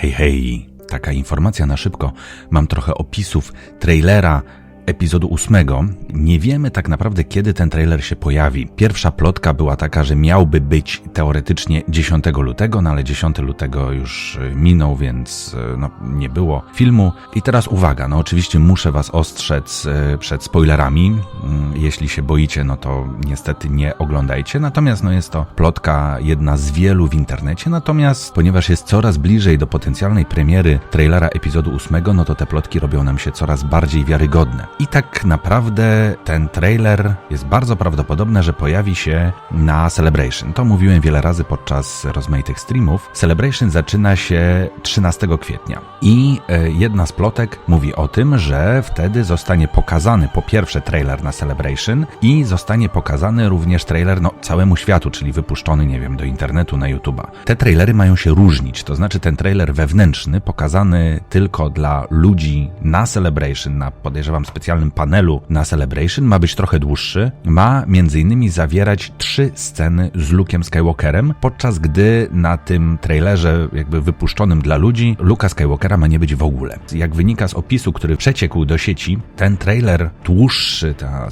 Hej, hej, taka informacja na szybko. Mam trochę opisów trailera epizodu ósmego. Nie wiemy tak naprawdę, kiedy ten trailer się pojawi. Pierwsza plotka była taka, że miałby być teoretycznie 10 lutego, no ale 10 lutego już y, minął, więc y, no, nie było filmu. I teraz uwaga, no oczywiście muszę was ostrzec y, przed spoilerami. Mm, Jeśli się boicie, no to niestety nie oglądajcie. Natomiast no jest to plotka jedna z wielu w internecie. Natomiast ponieważ jest coraz bliżej do potencjalnej premiery trailera epizodu ósmego, no to te plotki robią nam się coraz bardziej wiarygodne. I tak naprawdę ten trailer jest bardzo prawdopodobne, że pojawi się na Celebration. To mówiłem wiele razy podczas rozmaitych streamów. Celebration zaczyna się 13 kwietnia. I e, jedna z plotek mówi o tym, że wtedy zostanie pokazany po pierwsze trailer na Celebration i zostanie pokazany również trailer no, całemu światu, czyli wypuszczony, nie wiem, do internetu, na YouTube'a. Te trailery mają się różnić, to znaczy ten trailer wewnętrzny, pokazany tylko dla ludzi na Celebration, na podejrzewam specjalnym panelu na Celebration, ma być trochę dłuższy. Ma innymi zawierać trzy sceny z Luke'em Skywalkerem, podczas gdy na tym trailerze jakby wypuszczonym dla ludzi Luka Skywalkera ma nie być w ogóle. Jak wynika z opisu, który przeciekł do sieci, ten trailer dłuższy, ta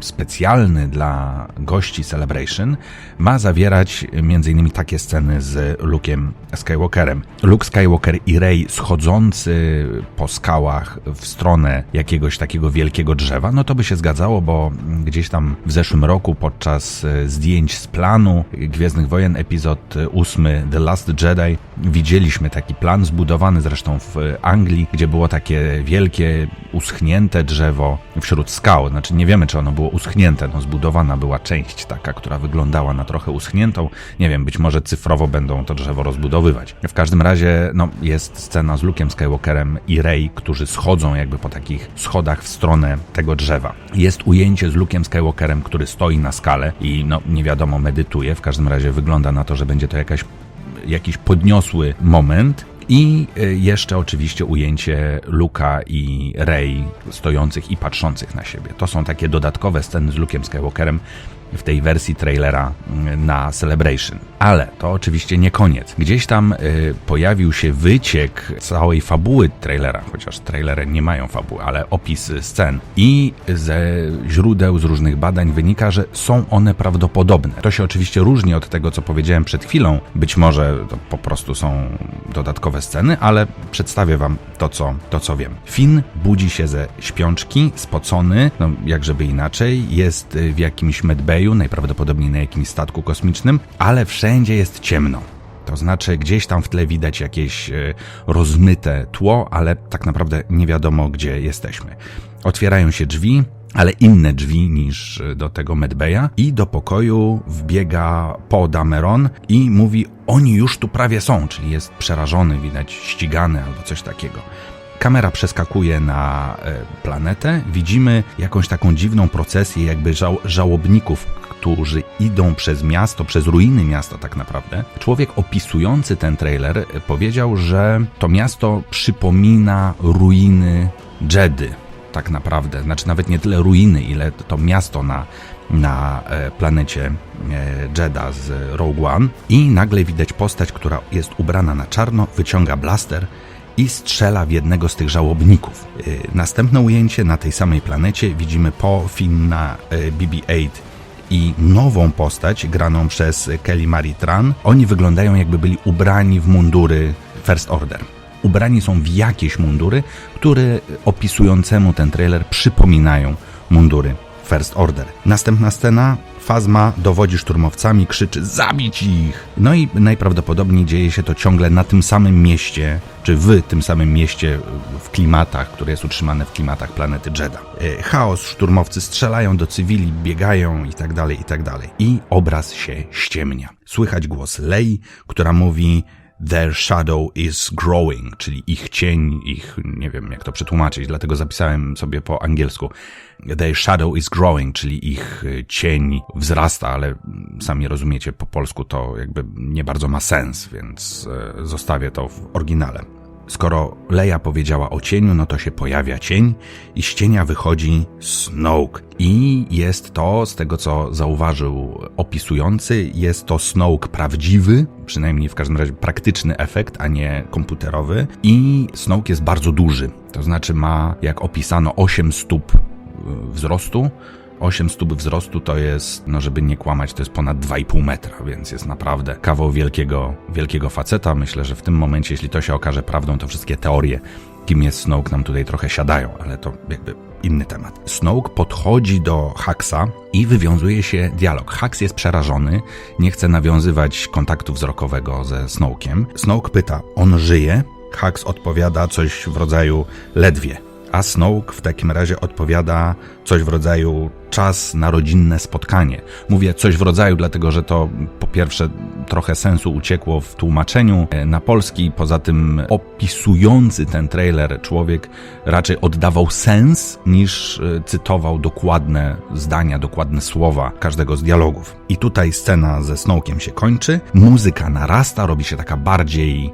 specjalny dla gości Celebration, ma zawierać innymi takie sceny z Luke'em Skywalkerem. Luke Skywalker i Rey schodzący po skałach w stronę jakiegoś takiego wielkiego drzewa, no to by się zgadzało, bo gdzieś tam w zeszłym roku podczas e, zdjęć z planu Gwiezdnych Wojen epizod 8 The Last Jedi widzieliśmy taki plan zbudowany zresztą w Anglii, gdzie było takie wielkie uschnięte drzewo wśród skał. Znaczy nie wiemy, czy ono było uschnięte, no zbudowana była część taka, która wyglądała na trochę uschniętą. Nie wiem, być może cyfrowo będą to drzewo rozbudowywać. W każdym razie, no, jest scena z Luke'em Skywalkerem i Rey, którzy schodzą jakby po takich schodach w stronę tego drzewa. Jest ujęcie z Luke'em Skywalkerem, który stoi na skale i no, nie wiadomo, medytuje. W każdym razie wygląda na to, że będzie to jakaś jakiś podniosły moment. I y, jeszcze oczywiście ujęcie Luka i Rey stojących i patrzących na siebie. To są takie dodatkowe sceny z Luke'em Skywalkerem w tej wersji trailera y, na Celebration. Ale to oczywiście nie koniec. Gdzieś tam y, pojawił się wyciek całej fabuły trailera, chociaż trailery nie mają fabuły, ale opis scen. I ze źródeł, z różnych badań wynika, że są one prawdopodobne. To się oczywiście różni od tego, co powiedziałem przed chwilą. Być może to po prostu są dodatkowe sceny, ale przedstawię wam to, co, to, co wiem. Finn budzi się ze śpiączki, spocony, no jak żeby inaczej, jest y, w jakimś medbayu, najprawdopodobniej na jakimś statku kosmicznym, ale wszędzie jest ciemno. To znaczy, gdzieś tam w tle widać jakieś e, rozmyte tło, ale tak naprawdę nie wiadomo, gdzie jesteśmy. Otwierają się drzwi, ale inne drzwi niż e, do tego medbaya i do pokoju wbiega Paul Dameron i mówi, oni już tu prawie są, czyli jest przerażony, widać ścigany albo coś takiego. Kamera przeskakuje na e, planetę. Widzimy jakąś taką dziwną procesję, jakby żał żałobników, którzy idą przez miasto, przez ruiny miasta tak naprawdę. Człowiek opisujący ten trailer e, powiedział, że to miasto przypomina ruiny Jedy. Tak naprawdę, znaczy nawet nie tyle ruiny, ile to miasto na, na e, planecie Jedha z Rogue One. I nagle widać postać, która jest ubrana na czarno, wyciąga blaster i strzela w jednego z tych żałobników. Yy, Następne ujęcie na tej samej planecie widzimy po Finna yy, BB-8 i nową postać graną przez Kelly Marie Tran. Oni wyglądają jakby byli ubrani w mundury First Order. Ubrani są w jakieś mundury, które opisującemu ten trailer przypominają mundury First Order. Następna scena. Fazma dowodzi szturmowcami, krzyczy zabić ich! No i najprawdopodobniej dzieje się to ciągle na tym samym mieście, czy w tym samym mieście w klimatach, które jest utrzymane w klimatach planety Jedha. E, Chaos, szturmowcy strzelają do cywili, biegają tak i tak dalej. I obraz się ściemnia. Słychać głos Lei, która mówi Their shadow is growing, czyli ich cień, ich, nie wiem jak to przetłumaczyć, dlatego zapisałem sobie po angielsku. Their shadow is growing, czyli ich y, cień wzrasta, ale sami rozumiecie, po polsku to jakby nie bardzo ma sens, więc y, zostawię to w oryginale. Skoro Leia powiedziała o cieniu, no to się pojawia cień i z cienia wychodzi Snoke. I jest to, z tego co zauważył opisujący, jest to Snoke prawdziwy, przynajmniej w każdym razie praktyczny efekt, a nie komputerowy. I Snoke jest bardzo duży, to znaczy ma, jak opisano, 8 stóp y, wzrostu, 8 stóp wzrostu to jest, no żeby nie kłamać, to jest ponad 2,5 metra, więc jest naprawdę kawał wielkiego, wielkiego faceta. Myślę, że w tym momencie, jeśli to się okaże prawdą, to wszystkie teorie, kim jest Snoke, nam tutaj trochę siadają, ale to jakby inny temat. Snoke podchodzi do Haxa i wywiązuje się dialog. Hax jest przerażony, nie chce nawiązywać kontaktu wzrokowego ze Snoke'iem. Snoke pyta, on żyje? Hax odpowiada coś w rodzaju ledwie. A Snoke w takim razie odpowiada coś w rodzaju czas na rodzinne spotkanie. Mówię coś w rodzaju, dlatego że to po pierwsze trochę sensu uciekło w tłumaczeniu e, na polski, poza tym opisujący ten trailer człowiek raczej oddawał sens niż e, cytował dokładne zdania, dokładne słowa każdego z dialogów. I tutaj scena ze Snowkiem się kończy, muzyka narasta, robi się taka bardziej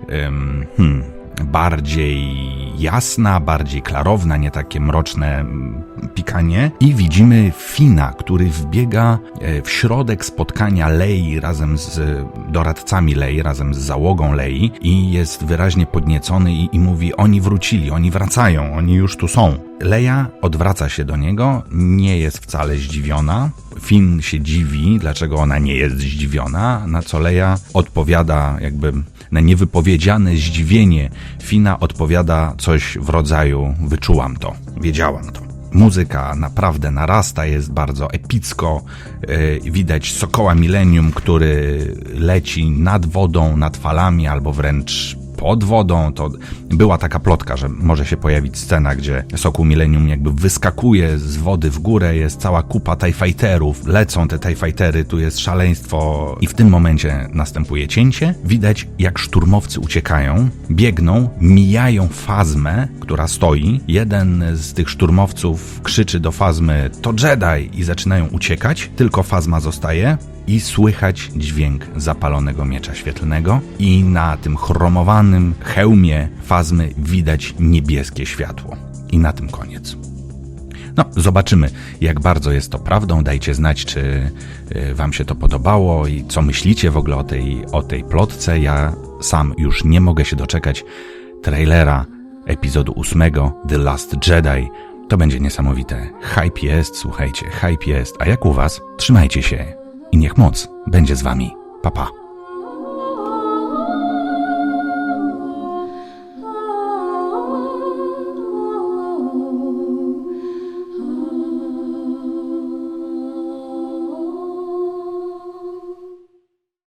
hmm, bardziej jasna, bardziej klarowna, nie takie mroczne mm, pikanie. I widzimy Fina, który wbiega e, w środek spotkania Lei razem z doradcami Lei, razem z załogą Lei i jest wyraźnie podniecony i, i mówi: Oni wrócili, oni wracają, oni już tu są. Leia odwraca się do niego, nie jest wcale zdziwiona. Finn się dziwi, dlaczego ona nie jest zdziwiona, na co Leia odpowiada jakby na niewypowiedziane zdziwienie Fina odpowiada coś w rodzaju wyczułam to, wiedziałam to. Muzyka naprawdę narasta, jest bardzo epicko. Yy, widać sokoła milenium, który leci nad wodą, nad falami, albo wręcz pod wodą, to była taka plotka, że może się pojawić scena, gdzie Sokół Millennium jakby wyskakuje z wody w górę, jest cała kupa TIE Fighterów, lecą te TIE Fightery, tu jest szaleństwo i w tym momencie następuje cięcie. Widać jak szturmowcy uciekają, biegną, mijają fazmę, która stoi. Jeden z tych szturmowców krzyczy do fazmy to Jedi i zaczynają uciekać, tylko fazma zostaje i słychać dźwięk zapalonego miecza świetlnego i na tym chromowanym hełmie fazmy widać niebieskie światło. I na tym koniec. No, zobaczymy, jak bardzo jest to prawdą. Dajcie znać, czy y, Wam się to podobało i co myślicie w ogóle o tej, o tej plotce. Ja sam już nie mogę się doczekać trailera epizodu ósmego The Last Jedi. To będzie niesamowite. Hype jest, słuchajcie, hype jest. A jak u Was? Trzymajcie się i niech moc będzie z wami. Papa. Pa.